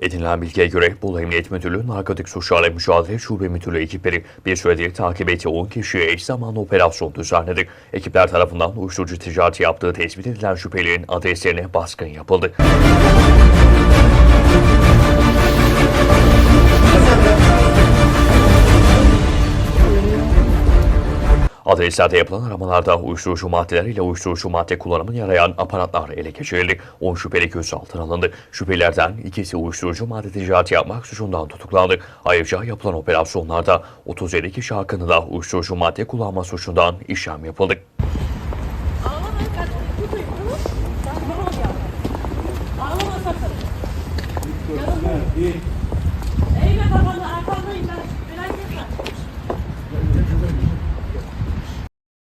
edinilen bilgiye göre Bolu Emniyet Müdürlüğü Narkotik Suçlarla Mücadele Şube Müdürlüğü ekipleri bir süredir takip ettiği 10 kişiye eş zamanlı operasyon düzenledi. Ekipler tarafından uyuşturucu ticareti yaptığı tespit edilen şüphelilerin adreslerine baskın yapıldı. Adreslerde yapılan aramalarda uyuşturucu maddeler ile uyuşturucu madde kullanımını yarayan aparatlar ele geçirildi. 10 şüpheli gözaltına alındı. Şüphelilerden ikisi uyuşturucu madde ticareti yapmak suçundan tutuklandı. Ayrıca yapılan operasyonlarda 37 kişi hakkında uyuşturucu madde kullanma suçundan işlem yapıldı. Ağlama.